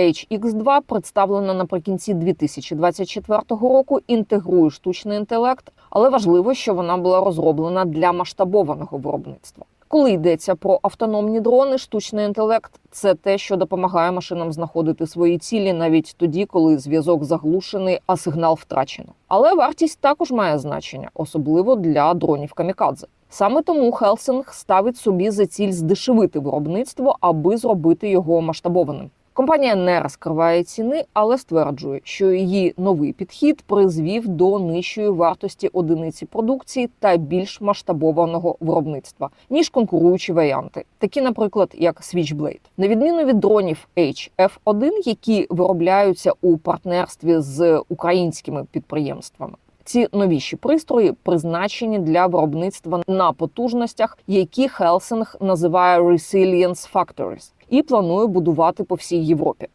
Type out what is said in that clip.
HX2, представлена наприкінці 2024 року, інтегрує штучний інтелект, але важливо, що вона була розроблена для масштабованого виробництва. Коли йдеться про автономні дрони, штучний інтелект це те, що допомагає машинам знаходити свої цілі навіть тоді, коли зв'язок заглушений, а сигнал втрачено. Але вартість також має значення, особливо для дронів камікадзе. Саме тому Хелсинг ставить собі за ціль здешевити виробництво, аби зробити його масштабованим. Компанія не розкриває ціни, але стверджує, що її новий підхід призвів до нижчої вартості одиниці продукції та більш масштабованого виробництва ніж конкуруючі варіанти, такі, наприклад, як Switchblade. На відміну від дронів HF-1, які виробляються у партнерстві з українськими підприємствами. Ці новіші пристрої призначені для виробництва на потужностях, які Хелсинг називає Resilience Factories, і планує будувати по всій Європі.